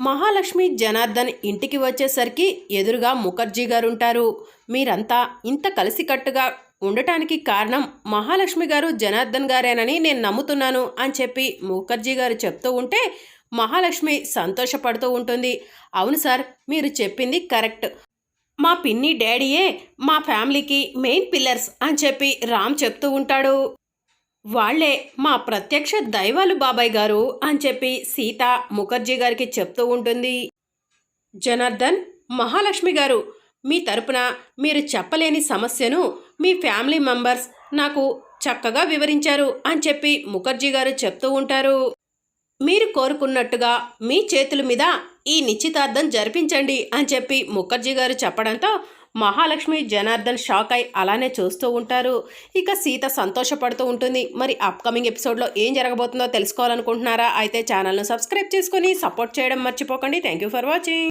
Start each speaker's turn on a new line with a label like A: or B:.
A: మహాలక్ష్మి జనార్దన్ ఇంటికి వచ్చేసరికి ఎదురుగా ముఖర్జీ గారు ఉంటారు మీరంతా ఇంత కలిసికట్టుగా ఉండటానికి కారణం మహాలక్ష్మి గారు జనార్దన్ గారేనని నేను నమ్ముతున్నాను అని చెప్పి ముఖర్జీ గారు చెప్తూ ఉంటే మహాలక్ష్మి సంతోషపడుతూ ఉంటుంది. అవును సార్ మీరు చెప్పింది కరెక్ట్. మా పిన్ని డాడీయే మా ఫ్యామిలీకి మెయిన్ పిల్లర్స్ అని చెప్పి రామ్ చెప్తూ ఉంటాడు. వాళ్ళే మా ప్రత్యక్ష దైవాలు బాబాయ్ గారు అని చెప్పి సీత ముఖర్జీ గారికి చెప్తూ ఉంటుంది. జనార్దన్ మహాలక్ష్మి గారు మీ తరపున మీరు చెప్పలేని సమస్యను మీ ఫ్యామిలీ మెంబర్స్ నాకు చక్కగా వివరించారు అని చెప్పి ముఖర్జీ గారు చెప్తూ ఉంటారు. మీరు కోరుకున్నట్టుగా మీ చేతుల మీద ఈ నిశ్చితార్థం జరిపించండి అని చెప్పి ముఖర్జీ గారు చెప్పడంతో మహాలక్ష్మి జనార్దన్ షాక్ అయి అలానే చూస్తూ ఉంటారు. ఇక సీత సంతోషపడుతూ ఉంటుంది. మరి అప్కమింగ్ ఎపిసోడ్లో ఏం జరగబోతుందో తెలుసుకోవాలనుకుంటున్నారా? అయితే ఛానల్ను సబ్స్క్రైబ్ చేసుకొని సపోర్ట్ చేయడం మర్చిపోకండి. Thank you for watching